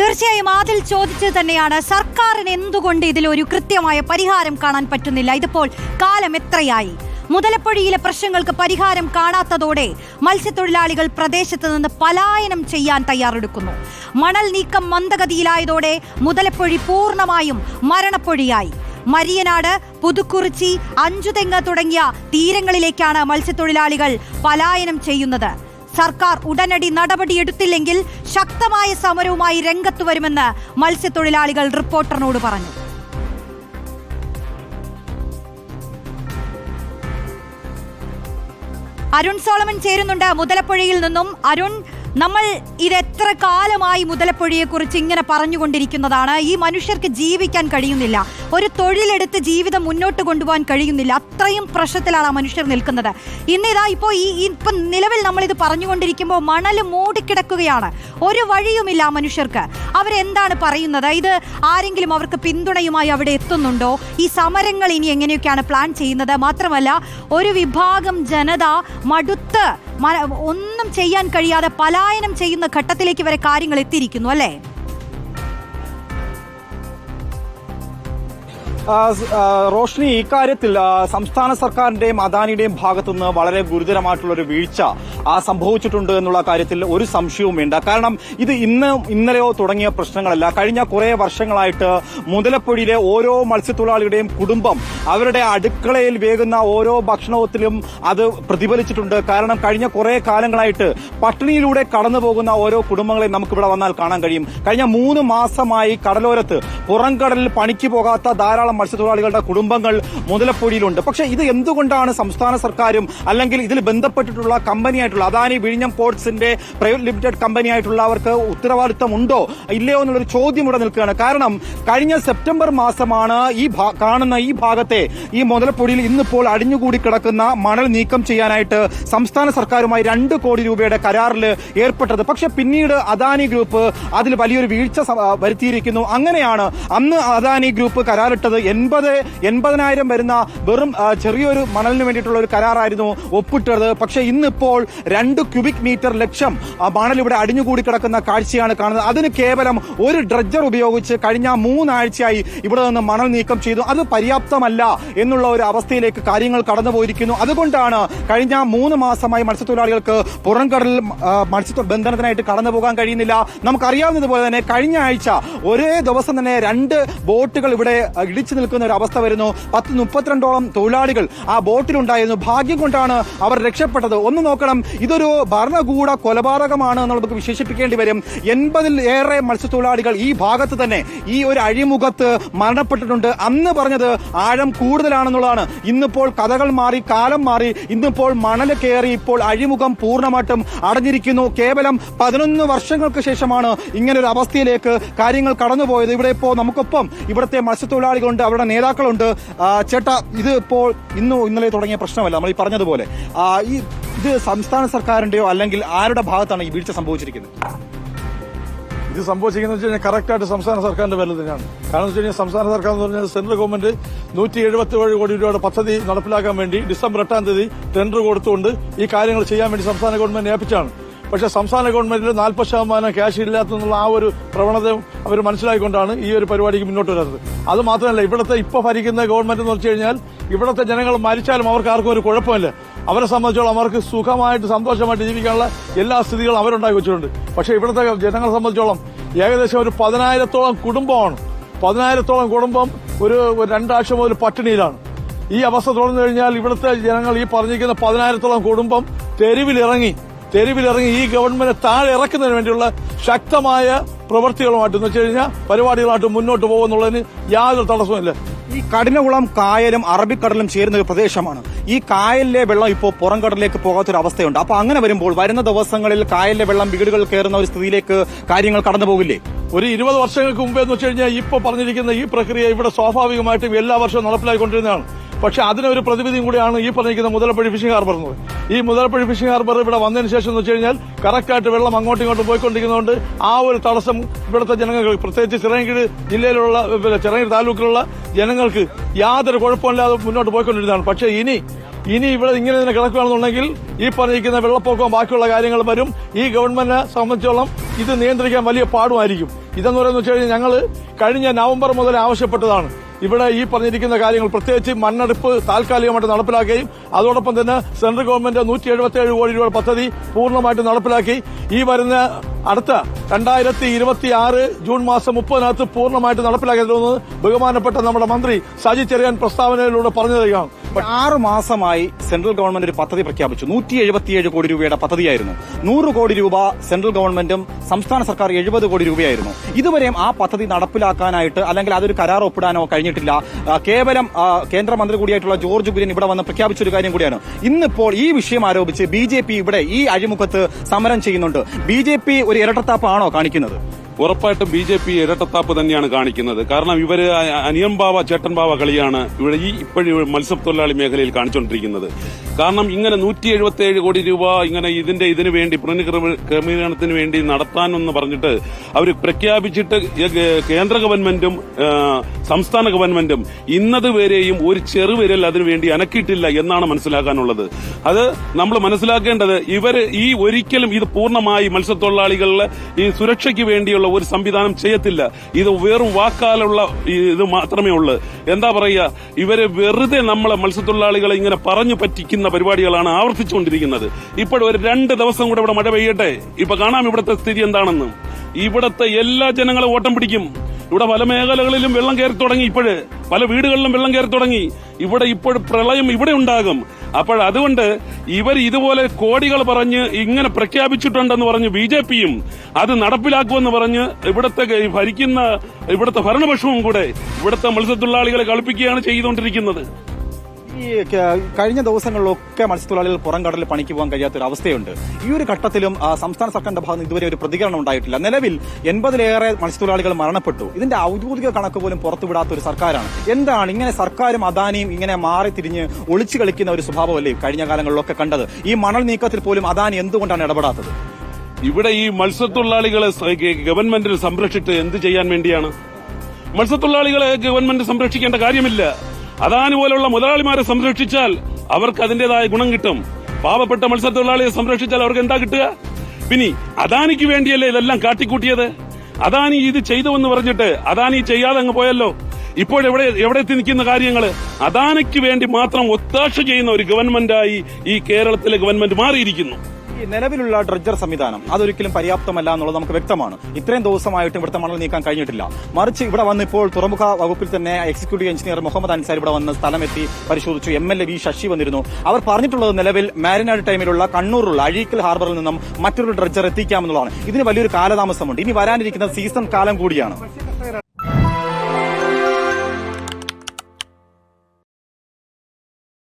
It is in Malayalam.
തീർച്ചയായും അതിൽ ചോദിച്ചത് തന്നെയാണ് സർക്കാരിന് എന്തുകൊണ്ട് ഇതിൽ ഒരു കൃത്യമായ പരിഹാരം കാണാൻ പറ്റുന്നില്ല? ഇതിപ്പോൾ കാലം എത്രയായി? മുതലപ്പൊഴിയിലെ പ്രശ്നങ്ങൾക്ക് പരിഹാരം കാണാത്തതോടെ മത്സ്യത്തൊഴിലാളികൾ പ്രദേശത്ത് നിന്ന് പലായനം ചെയ്യാൻ തയ്യാറെടുക്കുന്നു. മണൽ നീക്കം മന്ദഗതിയിലായതോടെ മുതലപ്പൊഴി പൂർണമായും മരണപ്പൊഴിയായി. മരിയനാട് പുതുക്കുറിച്ചി അഞ്ചുതെങ്ങ് തുടങ്ങിയ തീരങ്ങളിലേക്കാണ് മത്സ്യത്തൊഴിലാളികൾ പലായനം ചെയ്യുന്നത്. സർക്കാർ ഉടനടി നടപടിയെടുത്തില്ലെങ്കിൽ ശക്തമായ സമരവുമായി രംഗത്തു വരുമെന്ന് മത്സ്യത്തൊഴിലാളികൾ റിപ്പോർട്ടറിനോട് പറഞ്ഞു. അരുൺ സോളമൻ ചേരുന്നുണ്ട്. മുതലപ്പുഴയിൽ നിന്നും അരുൺ നമ്മൾ ഇതെത്ര കാലമായി മുതലപ്പൊഴിയെക്കുറിച്ച് കുറിച്ച് ഇങ്ങനെ പറഞ്ഞുകൊണ്ടിരിക്കുന്നതാണ്. ഈ മനുഷ്യർക്ക് ജീവിക്കാൻ കഴിയുന്നില്ല. ഒരു തൊഴിലെടുത്ത് ജീവിതം മുന്നോട്ട് കൊണ്ടുപോകാൻ കഴിയുന്നില്ല. അത്രയും പ്രശ്നത്തിലാണ് ആ മനുഷ്യർ നിൽക്കുന്നത്. ഇന്നിതാ ഇപ്പോൾ ഈ ഇപ്പം നിലവിൽ നമ്മളിത് പറഞ്ഞുകൊണ്ടിരിക്കുമ്പോൾ മണൽ മൂടിക്കിടക്കുകയാണ്. ഒരു വഴിയുമില്ല ആ മനുഷ്യർക്ക്. അവരെന്താണ് പറയുന്നത്? ഇത് ആരെങ്കിലും അവർക്ക് പിന്തുണയുമായി അവിടെ എത്തുന്നുണ്ടോ? ഈ സമരങ്ങൾ ഇനി എങ്ങനെയൊക്കെയാണ് പ്ലാൻ ചെയ്യുന്നത്? മാത്രമല്ല ഒരു വിഭാഗം ജനത മടുത്ത് ഒന്നും ചെയ്യാൻ കഴിയാതെ പലായനം ചെയ്യുന്ന ഘട്ടത്തിലേക്ക് വരെ കാര്യങ്ങൾ എത്തിയിരിക്കുന്നു അല്ലേ? റോഷ്നി ഇക്കാര്യത്തിൽ സംസ്ഥാന സർക്കാരിന്റെയും അദാനിയുടെയും ഭാഗത്തുനിന്ന് വളരെ ഗുരുതരമായിട്ടുള്ള ഒരു വീഴ്ച ആ, സംഭവിച്ചിട്ടുണ്ട് എന്നുള്ള കാര്യത്തിൽ ഒരു സംശയവും വേണ്ട. കാരണം ഇത് ഇന്ന് ഇന്നലെയോ തുടങ്ങിയ പ്രശ്നങ്ങളല്ല. കഴിഞ്ഞ കുറെ വർഷങ്ങളായിട്ട് മുതലപ്പൊഴിയിലെ ഓരോ മത്സ്യത്തൊഴിലാളിയുടെയും കുടുംബം അവരുടെ അടുക്കളയിൽ വേകുന്ന ഓരോ ഭക്ഷണത്തിലും അത് പ്രതിഫലിച്ചിട്ടുണ്ട്. കാരണം കഴിഞ്ഞ കുറെ കാലങ്ങളായിട്ട് പട്ടിണിയിലൂടെ കടന്നു പോകുന്ന ഓരോ കുടുംബങ്ങളെ നമുക്കിവിടെ വന്നാൽ കാണാൻ കഴിയും. കഴിഞ്ഞ മൂന്ന് മാസമായി കടലോരത്ത് പുറംകടലിൽ പണിക്ക് പോകാത്ത ധാരാളം മത്സ്യത്തൊഴിലാളികളുടെ കുടുംബങ്ങൾ മുതലപ്പൊഴിയിലുണ്ട്. പക്ഷേ ഇത് എന്തുകൊണ്ടാണ് സംസ്ഥാന സർക്കാരും അല്ലെങ്കിൽ ഇതിൽ ബന്ധപ്പെട്ടിട്ടുള്ള കമ്പനിയായിട്ടുള്ള അദാനി വിഴിഞ്ഞം പോർട്സിന്റെ പ്രൈവറ്റ് ലിമിറ്റഡ് കമ്പനി ആയിട്ടുള്ള അവർക്ക് ഉത്തരവാദിത്തം ഉണ്ടോ ഇല്ലയോ എന്നുള്ളൊരു ചോദ്യം ഇവിടെ നിൽക്കുകയാണ്. കാരണം കഴിഞ്ഞ സെപ്റ്റംബർ മാസമാണ് ഈ കാണുന്ന ഈ ഭാഗത്തെ ഈ മുതലപ്പൊടിയിൽ ഇന്നിപ്പോൾ അടിഞ്ഞുകൂടി കിടക്കുന്ന മണൽ നീക്കം ചെയ്യാനായിട്ട് സംസ്ഥാന സർക്കാരുമായി രണ്ട് കോടി രൂപയുടെ കരാറിൽ ഏർപ്പെട്ടത്. പക്ഷെ പിന്നീട് അദാനി ഗ്രൂപ്പ് അതിൽ വലിയൊരു വീഴ്ച വരുത്തിയിരിക്കുന്നു. അങ്ങനെയാണ് അന്ന് അദാനി ഗ്രൂപ്പ് കരാറിട്ടത് എൺപത് എൺപതിനായിരം വരുന്ന വെറും ചെറിയൊരു മണലിന് വേണ്ടിയിട്ടുള്ള ഒരു കരാറായിരുന്നു ഒപ്പിട്ടത്. പക്ഷെ ഇന്നിപ്പോൾ രണ്ട് ക്യൂബിക് മീറ്റർ ലക്ഷം മണൽ ഇവിടെ അടിഞ്ഞുകൂടി കിടക്കുന്ന കാഴ്ചയാണ് കാണുന്നത്. അതിന് കേവലം ഒരു ഡ്രഡ്ജർ ഉപയോഗിച്ച് കഴിഞ്ഞ മൂന്നാഴ്ചയായി ഇവിടെ നിന്ന് മണൽ നീക്കം ചെയ്തു. അത് പര്യാപ്തമല്ല എന്നുള്ള ഒരു അവസ്ഥയിലേക്ക് കാര്യങ്ങൾ കടന്നുപോയിരിക്കുന്നു. അതുകൊണ്ടാണ് കഴിഞ്ഞ മൂന്ന് മാസമായി മത്സ്യത്തൊഴിലാളികൾക്ക് പുറംകടലിൽ മത്സ്യ ബന്ധനത്തിനായിട്ട് കടന്നു പോകാൻ കഴിയുന്നില്ല. നമുക്കറിയാവുന്നതുപോലെ തന്നെ കഴിഞ്ഞ ആഴ്ച ഒരേ ദിവസം തന്നെ രണ്ട് ബോട്ടുകൾ ഇവിടെ ഇടിച്ചു നിൽക്കുന്ന ഒരു അവസ്ഥ വരുന്നു. പത്ത് മുപ്പത്തിരണ്ടോളം തൊഴിലാളികൾ ആ ബോട്ടിലുണ്ടായിരുന്നു. ഭാഗ്യം കൊണ്ടാണ് അവർ രക്ഷപ്പെട്ടത്. ഒന്ന് നോക്കണം ഇതൊരു ഭരണകൂട കൊലപാതകമാണ് എന്ന് നമുക്ക് വിശേഷിപ്പിക്കേണ്ടി വരും. എൺപതിൽ ഏറെ മത്സ്യത്തൊഴിലാളികൾ ഈ ഭാഗത്ത് തന്നെ ഈ ഒരു അഴിമുഖത്ത് മരണപ്പെട്ടിട്ടുണ്ട്. അന്ന് പറഞ്ഞത് ആഴം കൂടുതലാണെന്നുള്ളതാണ്. ഇന്നിപ്പോൾ കഥകൾ മാറി കാലം മാറി ഇന്നിപ്പോൾ മണൽ കയറി ഇപ്പോൾ അഴിമുഖം പൂർണമായിട്ടും അടഞ്ഞിരിക്കുന്നു. കേവലം പതിനൊന്ന് വർഷങ്ങൾക്ക് ശേഷമാണ് ഇങ്ങനൊരു അവസ്ഥയിലേക്ക് കാര്യങ്ങൾ കടന്നുപോയത്. ഇവിടെ ഇപ്പോൾ നമുക്കൊപ്പം ഇവിടുത്തെ മത്സ്യത്തൊഴിലാളികളുണ്ട് അവരുടെ നേതാക്കളുണ്ട്. ചേട്ടാ ഇത് ഇപ്പോൾ ഇന്നോ ഇന്നലെ തുടങ്ങിയ പ്രശ്നമല്ല. നമ്മൾ ഈ പറഞ്ഞതുപോലെ. ഈ ഇത് സംസ്ഥാന സർക്കാരിന്റെയോ അല്ലെങ്കിൽ ആരുടെ ഭാഗത്താണ് ഈ വീഴ്ച സംഭവിച്ചിരിക്കുന്നത്? ഇത് സംഭവിച്ചിരിക്കുന്നത് വെച്ച് കഴിഞ്ഞാൽ കറക്റ്റായിട്ട് സംസ്ഥാന സർക്കാരിന്റെ പേരിൽ തന്നെയാണ്. കാരണം വെച്ച് സംസ്ഥാന സർക്കാർ എന്ന് പറഞ്ഞാൽ സെൻട്രൽ ഗവൺമെന്റ് നൂറ്റി എഴുപത്തി ഏഴ് കോടി രൂപയുടെ പദ്ധതി നടപ്പിലാക്കാൻ വേണ്ടി ഡിസംബർ എട്ടാം തീയതി ടെൻഡർ കൊടുത്തുകൊണ്ട് ഈ കാര്യങ്ങൾ ചെയ്യാൻ വേണ്ടി സംസ്ഥാന ഗവൺമെന്റ് ഏൽപ്പിച്ചാണ് പക്ഷേ സംസ്ഥാന ഗവൺമെന്റിൽ നാൽപ്പത് ശതമാനം ക്യാഷ് ഇല്ലാത്തെന്നുള്ള ആ ഒരു പ്രവണത അവർ മനസ്സിലാക്കിക്കൊണ്ടാണ് ഈ ഒരു പരിപാടിക്ക് മുന്നോട്ട് വരുന്നത് അത് മാത്രമല്ല ഇവിടുത്തെ ഇപ്പോൾ ഭരിക്കുന്ന ഗവൺമെന്റ് എന്ന് വെച്ച് കഴിഞ്ഞാൽ ഇവിടുത്തെ ജനങ്ങൾ മരിച്ചാലും അവർക്ക് ആർക്കും ഒരു കുഴപ്പമില്ല. അവരെ സംബന്ധിച്ചോളം അവർക്ക് സുഖമായിട്ട് സന്തോഷമായിട്ട് ജീവിക്കാനുള്ള എല്ലാ സ്ഥിതികളും അവരുണ്ടാക്കി വെച്ചിട്ടുണ്ട്. പക്ഷേ ഇവിടുത്തെ ജനങ്ങളെ സംബന്ധിച്ചോളം ഏകദേശം ഒരു പതിനായിരത്തോളം കുടുംബമാണ്. പതിനായിരത്തോളം കുടുംബം ഒരു രണ്ടാഴ്ച മുതൽ പട്ടിണിയിലാണ്. ഈ അവസ്ഥ തുടർന്നു കഴിഞ്ഞാൽ ഇവിടുത്തെ ജനങ്ങൾ ഈ പറഞ്ഞിരിക്കുന്ന പതിനായിരത്തോളം കുടുംബം തെരുവിലിറങ്ങി തെരുവിലിറങ്ങി ഈ ഗവൺമെന്റ് താഴെ ഇറക്കുന്നതിന് വേണ്ടിയുള്ള ശക്തമായ പ്രവൃത്തികളുമായിട്ട് എന്ന് വെച്ച് കഴിഞ്ഞാൽ പരിപാടികളായിട്ട് മുന്നോട്ട് പോകുന്നുള്ളതിന് യാതൊരു തടസ്സവുമില്ല. ഈ കഠിനകുളം കായലും അറബിക്കടലും ചേരുന്ന ഒരു പ്രദേശമാണ്. ഈ കായലിലെ വെള്ളം ഇപ്പോൾ പുറംകടലിലേക്ക് പോകാത്തൊരു അവസ്ഥയുണ്ട്. അപ്പൊ അങ്ങനെ വരുമ്പോൾ വരുന്ന ദിവസങ്ങളിൽ കായലിലെ വെള്ളം വീടുകൾ കയറുന്ന ഒരു സ്ഥിതിയിലേക്ക് കാര്യങ്ങൾ കടന്നു പോകില്ലേ? ഒരു ഇരുപത് വർഷങ്ങൾക്ക് മുമ്പേ എന്ന് വെച്ച് കഴിഞ്ഞാൽ ഇപ്പൊ പറഞ്ഞിരിക്കുന്ന ഈ പ്രക്രിയ ഇവിടെ സ്വാഭാവികമായിട്ടും എല്ലാ വർഷവും നടപ്പിലായിക്കൊണ്ടിരുന്നതാണ്. പക്ഷെ അതിനൊരു പ്രതിവിധിയും കൂടിയാണ് ഈ പറഞ്ഞിരിക്കുന്ന മുതലപ്പള്ളി ഫിഷിംഗ് ഹാർബർ എന്നത്. ഈ മുതലപ്പള്ളി ഫിഷിംഗ് ഹാർബർ ഇവിടെ വന്നതിന് ശേഷം എന്ന് വെച്ച് കഴിഞ്ഞാൽ കറക്റ്റായിട്ട് വെള്ളം അങ്ങോട്ടും ഇങ്ങോട്ടും പോയിക്കൊണ്ടിരിക്കുന്നതുകൊണ്ട് ആ ഒരു തടസ്സം ഇവിടുത്തെ ജനങ്ങൾക്ക് പ്രത്യേകിച്ച് ചിറയൻകീഴ് ജില്ലയിലുള്ള ചിറയൻകീഴ് താലൂക്കിലുള്ള ജനങ്ങൾക്ക് യാതൊരു കുഴപ്പമില്ലാതെ മുന്നോട്ട് പോയിക്കൊണ്ടിരുന്നതാണ്. പക്ഷേ ഇനി ഇനി ഇവിടെ ഇങ്ങനെ തന്നെ കിടക്കുകയാണെന്നുണ്ടെങ്കിൽ ഈ പറഞ്ഞിരിക്കുന്ന വെള്ളപ്പൊക്കവും ബാക്കിയുള്ള കാര്യങ്ങൾ വരും. ഈ ഗവൺമെന്റിനെ സംബന്ധിച്ചോളം ഇത് നിയന്ത്രിക്കാൻ വലിയ പാടുമായിരിക്കും. ഇതെന്ന് പറയുന്നത് വെച്ച് കഴിഞ്ഞാൽ ഞങ്ങൾ കഴിഞ്ഞ നവംബർ മുതൽ ആവശ്യപ്പെട്ടതാണ്. ഇവിടെ ഈ പറഞ്ഞിരിക്കുന്ന കാര്യങ്ങൾ പ്രത്യേകിച്ച് മണ്ണെടുപ്പ് താൽക്കാലികമായിട്ട് നടപ്പിലാക്കുകയും അതോടൊപ്പം തന്നെ സെൻട്രൽ ഗവൺമെന്റ് നൂറ്റി എഴുപത്തി ഏഴ് കോടി രൂപ പദ്ധതി പൂർണമായിട്ട് നടപ്പിലാക്കി. ഈ വരുന്ന അടുത്ത രണ്ടായിരത്തി ഇരുപത്തി ആറ് ജൂൺ മാസം മുപ്പതിനകത്ത് പൂർണമായിട്ട് നടപ്പിലാക്കി തരുമെന്ന് ബഹുമാനപ്പെട്ട നമ്മുടെ മന്ത്രി സജി ചെറിയാൻ പ്രസ്താവനയിലൂടെ പറഞ്ഞു തരികയാണ് ആറ് മാസമായി സെൻട്രൽ ഗവൺമെന്റ് ഒരു പദ്ധതി പ്രഖ്യാപിച്ചു. നൂറ്റി എഴുപത്തിയേഴ് കോടി രൂപയുടെ പദ്ധതിയായിരുന്നു. നൂറ് കോടി രൂപ സെൻട്രൽ ഗവൺമെന്റും സംസ്ഥാന സർക്കാർ എഴുപത് കോടി രൂപയായിരുന്നു. ഇതുവരെയും ആ പദ്ധതി നടപ്പിലാക്കാനായിട്ട് അല്ലെങ്കിൽ അതൊരു കരാർ ഒപ്പിടാനോ കഴിഞ്ഞിട്ടില്ല. കേവലം കേന്ദ്രമന്ത്രി കൂടിയായിട്ടുള്ള ജോർജ് കുര്യൻ ഇവിടെ വന്ന് പ്രഖ്യാപിച്ചൊരു കാര്യം കൂടിയാണ്. ഇന്നിപ്പോൾ ഈ വിഷയം ആരോപിച്ച് ബി ഇവിടെ ഈ അഴിമുഖത്ത് സമരം ചെയ്യുന്നുണ്ട്. ബി ഒരു ഇരട്ടത്താപ്പാണോ കാണിക്കുന്നത്? ഉറപ്പായിട്ടും ബി ജെ പി ഇരട്ടത്താപ്പ് തന്നെയാണ് കാണിക്കുന്നത്. കാരണം ഇവർ അനിയം ബാവ ചേട്ടൻ ബാവ കളിയാണ് ഇവിടെ ഈ ഇപ്പോഴും മത്സ്യത്തൊഴിലാളി മേഖലയിൽ കാണിച്ചുകൊണ്ടിരിക്കുന്നത് കാരണം ഇങ്ങനെ നൂറ്റി എഴുപത്തി ഏഴ് കോടി രൂപ ഇങ്ങനെ ഇതിന്റെ ഇതിന് വേണ്ടി പുനഃക്രമീകരണത്തിന് വേണ്ടി നടത്താനെന്ന് പറഞ്ഞിട്ട് അവർ പ്രഖ്യാപിച്ചിട്ട് കേന്ദ്ര ഗവൺമെന്റും സംസ്ഥാന ഗവൺമെന്റും ഇന്നത് വരെയും ഒരു ചെറുവിരൽ അതിനുവേണ്ടി അനക്കിയിട്ടില്ല എന്നാണ് മനസ്സിലാക്കാനുള്ളത്. അത് നമ്മൾ മനസ്സിലാക്കേണ്ടത് ഇവർ ഈ ഒരിക്കലും ഇത് പൂർണമായി മത്സ്യത്തൊഴിലാളികളുടെ ഈ സുരക്ഷയ്ക്ക് വേണ്ടിയുള്ള ഒരു സംവിധാനം ചെയ്യത്തില്ല. ഇത് വെറും വാക്കാലുള്ള ഇത് മാത്രമേ ഉള്ളൂ. എന്താ പറയുക? ഇവരെ വെറുതെ നമ്മളെ മത്സ്യത്തൊഴിലാളികളെ ഇങ്ങനെ പറഞ്ഞു പറ്റിക്കുന്ന പരിപാടികളാണ് ആവർത്തിച്ചുകൊണ്ടിരിക്കുന്നത്. ഇപ്പോൾ ഒരു രണ്ട് ദിവസം കൂടെ ഇവിടെ മഴ പെയ്യട്ടെ? ഇപ്പൊ കാണാം ഇവിടുത്തെ സ്ഥിതി എന്താണെന്ന്. ഇവിടുത്തെ എല്ലാ ജനങ്ങളും ഓട്ടം പിടിക്കും. ഇവിടെ പല മേഖലകളിലും വെള്ളം കയറി തുടങ്ങി ഇപ്പോഴ്. പല വീടുകളിലും വെള്ളം കയറി തുടങ്ങി. ഇവിടെ ഇപ്പോൾ പ്രളയം ഇവിടെ ഉണ്ടാകും. അപ്പോൾ അതുകൊണ്ട് ഇവർ ഇതുപോലെ കോടികൾ പറഞ്ഞ് ഇങ്ങനെ പ്രഖ്യാപിച്ചിട്ടുണ്ടെന്ന് പറഞ്ഞ് ബി ജെ പിയും അത് നടപ്പിലാക്കുമെന്ന് പറഞ്ഞ് ഇവിടുത്തെ ഭരിക്കുന്ന ഇവിടുത്തെ ഭരണപക്ഷവും കൂടെ ഇവിടുത്തെ മത്സ്യത്തൊഴിലാളികളെ കളിപ്പിക്കുകയാണ് ചെയ്തുകൊണ്ടിരിക്കുന്നത്. ഈ കഴിഞ്ഞ ദിവസങ്ങളിലൊക്കെ മത്സ്യത്തൊഴിലാളികൾ പുറം കടലിൽ പണിക്ക് പോകാൻ കഴിയാത്ത ഒരു അവസ്ഥയുണ്ട് ഈ ഒരു ഘട്ടത്തിലും സംസ്ഥാന സർക്കാരിന്റെ ഭാഗത്ത് ഇതുവരെ ഒരു പ്രതികരണം ഉണ്ടായിട്ടില്ല. നിലവിൽ എൺപതിലേറെ മത്സ്യത്തൊഴിലാളികൾ മരണപ്പെട്ടു. ഇതിന്റെ ഔദ്യോഗിക കണക്ക് പോലും പുറത്തുവിടാത്ത ഒരു സർക്കാരാണ്. എന്താണ് ഇങ്ങനെ സർക്കാരും അദാനിയും ഇങ്ങനെ മാറി തിരിഞ്ഞ് ഒളിച്ചു കളിക്കുന്ന ഒരു സ്വഭാവമല്ലേ കഴിഞ്ഞ കാലങ്ങളിലൊക്കെ കണ്ടത്? ഈ മണൽ നീക്കത്തിൽ പോലും അദാനി എന്തുകൊണ്ടാണ് ഇടപെടാത്തത്? ഇവിടെ ഈ മത്സ്യത്തൊഴിലാളികളെ ഗവൺമെന്റിൽ സംരക്ഷിച്ചിട്ട് എന്ത് ചെയ്യാൻ വേണ്ടിയാണ്? മത്സ്യത്തൊഴിലാളികളെ ഗവൺമെന്റ് സംരക്ഷിക്കേണ്ട കാര്യമില്ല. അദാനി പോലുള്ള മുതലാളിമാരെ സംരക്ഷിച്ചാൽ അവർക്ക് അതിന്റേതായ ഗുണം കിട്ടും. പാവപ്പെട്ട മത്സ്യത്തൊഴിലാളിയെ സംരക്ഷിച്ചാൽ അവർക്ക് എന്താ കിട്ടുക? പിന്നെ അദാനിക്ക് വേണ്ടിയല്ലേ ഇതെല്ലാം കാട്ടിക്കൂട്ടിയത്? അദാനി ഇത് ചെയ്തുവെന്ന് പറഞ്ഞിട്ട് അദാനി ചെയ്യാതെ അങ്ങ് പോയല്ലോ. ഇപ്പോൾ എവിടെ എത്തി നിൽക്കുന്ന കാര്യങ്ങൾ? അദാനിക്ക് വേണ്ടി മാത്രം ഒത്താശ ചെയ്യുന്ന ഒരു ഗവൺമെന്റായി ഈ കേരളത്തിലെ ഗവൺമെന്റ് മാറിയിരിക്കുന്നു. ഈ നിലവിലുള്ള ഡ്രഡ്ജർ സംവിധാനം അതൊരിക്കലും പര്യാപ്തമല്ല എന്നുള്ളത് നമുക്ക് വ്യക്തമാണ്. ഇത്രയും ദിവസമായിട്ടും ഇവിടുത്തെ മണൽ നീക്കാൻ കഴിഞ്ഞിട്ടില്ല. മറിച്ച് ഇവിടെ വന്ന് ഇപ്പോൾ തുറമുഖ വകുപ്പിൽ തന്നെ എക്സിക്യൂട്ടീവ് എഞ്ചിനീയർ മുഹമ്മദ് അൻസാരി ഇവിടെ വന്ന് സ്ഥലമെത്തി പരിശോധിച്ചു. M L A V Sasi വന്നിരുന്നു. അവർ പറഞ്ഞിട്ടുള്ളത് നിലവിൽ മാരിനാട് ടൈമിലുള്ള കണ്ണൂരുള്ള അഴീക്കൽ ഹാർബറിൽ നിന്നും മറ്റൊരു ഡ്രഡ്ജർ എത്തിക്കാമെന്നുള്ളതാണ്. ഇതിന് വലിയൊരു കാലതാമസമുണ്ട്. ഇനി വരാനിരിക്കുന്ന സീസൺ കാലം കൂടിയാണ്.